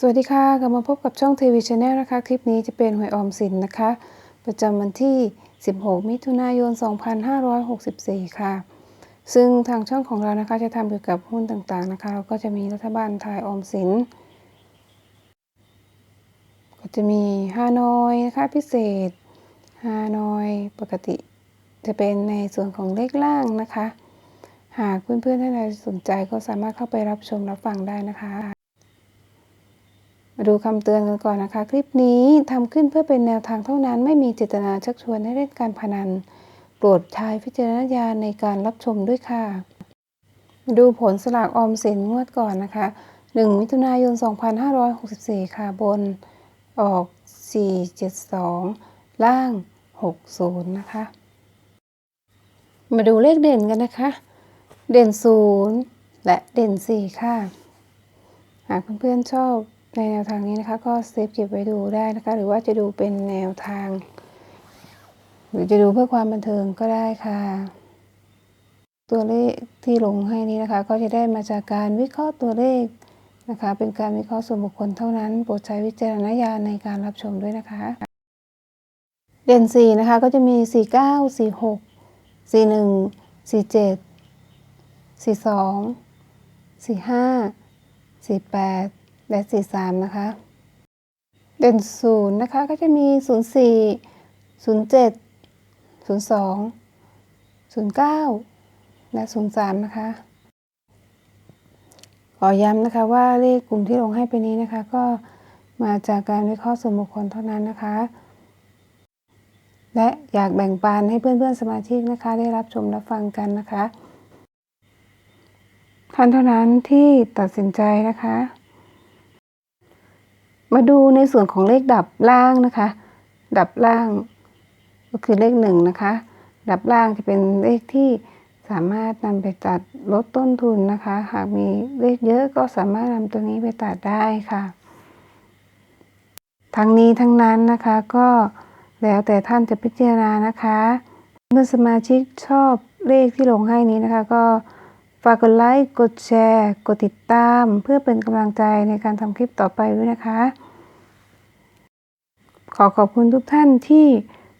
สวัสดีค่ะกลับมาพบกับช่องทีวีชาแนลนะคะ คลิปนี้จะเป็นหวยออมสินนะคะ ประจำวันที่ 16 มิถุนายน 2564 ค่ะ ซึ่งทางช่องของเรานะคะจะทำเกี่ยวกับหุ้นต่างๆนะคะแล้วก็จะมีรัฐบาลไทยออมสิน ก็จะมีฮานอยนะคะพิเศษฮานอยปกติ จะเป็นในส่วนของเลขล่างนะคะ หากเพื่อนๆท่านใดสนใจก็สามารถเข้าไปรับชมรับฟังได้นะคะ ดูคำเตือนกันก่อนนะคะ คลิปนี้ทำขึ้นเพื่อเป็นแนวทางเท่านั้น ไม่มีเจตนาชักชวนให้เล่นการพนันโปรดใช้วิจารณญาณในการรับชมด้วยค่ะ ดูผลสลากออมสินงวดก่อนนะคะ 1 มิถุนายน 2564 ค่ะบนออก 472 ล่าง 60 นะคะ มาดูเลขเด่นกันนะคะ เด่น 0 และเด่น 4 ค่ะ หากเพื่อนๆชอบ ในแนวทางนี้นะคะก็เซฟเก็บไว้ดูได้นะคะ หรือว่าจะดูเป็นแนวทาง หรือจะดูเพื่อความบันเทิงก็ได้ค่ะ ตัวเลขที่ลงให้นี้นะคะ ก็จะได้มาจากการวิเคราะห์ตัวเลขนะคะ เป็นการวิเคราะห์ส่วนบุคคลเท่านั้นโปรดใช้วิจารณญาณในการรับชมด้วยนะคะ เด่น4นะคะก็จะมี 49 46 41 47 42 45 48 และ 43 นะคะ เด่นศูนย์นะคะก็จะมี 04 07 02 09 และ 03 นะคะ ขอย้ำนะคะว่าเลขกลุ่มที่ลงให้ไปนี้นะคะ ก็มาจากการวิเคราะห์ส่วนบุคคลเท่านั้นนะคะ และอยากแบ่งปันให้เพื่อนๆสมาชิกนะคะ ได้รับชมรับฟังกันนะคะท่านเท่านั้นที่ตัดสินใจนะคะ มาดูในส่วนของเลขดับล่างนะคะ ดับล่างก็คือเลขหนึ่งนะคะ ดับล่างจะเป็นเลขที่สามารถนำไปตัดลดต้นทุนนะคะ หากมีเลขเยอะก็สามารถนำตัวนี้ไปตัดได้ค่ะ ทั้งนี้ทั้งนั้นนะคะก็แล้วแต่ท่านจะพิจารณานะคะ เมื่อสมาชิกชอบเลขที่ลงให้นี้นะคะ ก็ ฝากกดไลค์ กดแชร์ กดติดตาม เพื่อเป็นกำลังใจในการทำคลิปต่อไปด้วยนะคะ ขอขอบคุณทุกท่านที่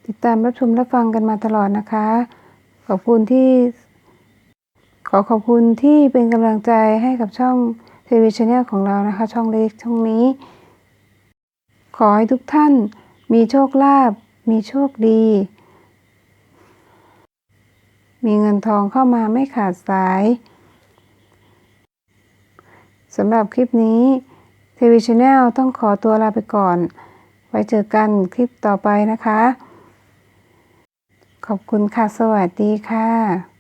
ติดตามรับชมรับฟังกันมาตลอดนะคะ ขอบคุณที่ ขอขอบคุณที่เป็นกำลังใจให้กับช่องทีวีชแนลของเรานะคะ ช่องเล็กช่องนี้ ขอให้ทุกท่านมีโชคลาภมีโชคดี มีเงินทองเข้ามาไม่ขาดสาย สำหรับคลิปนี้ทีวีชแนลต้องขอตัวลาไปก่อน ไว้เจอกันคลิปต่อไปนะคะ ขอบคุณค่ะ สวัสดีค่ะ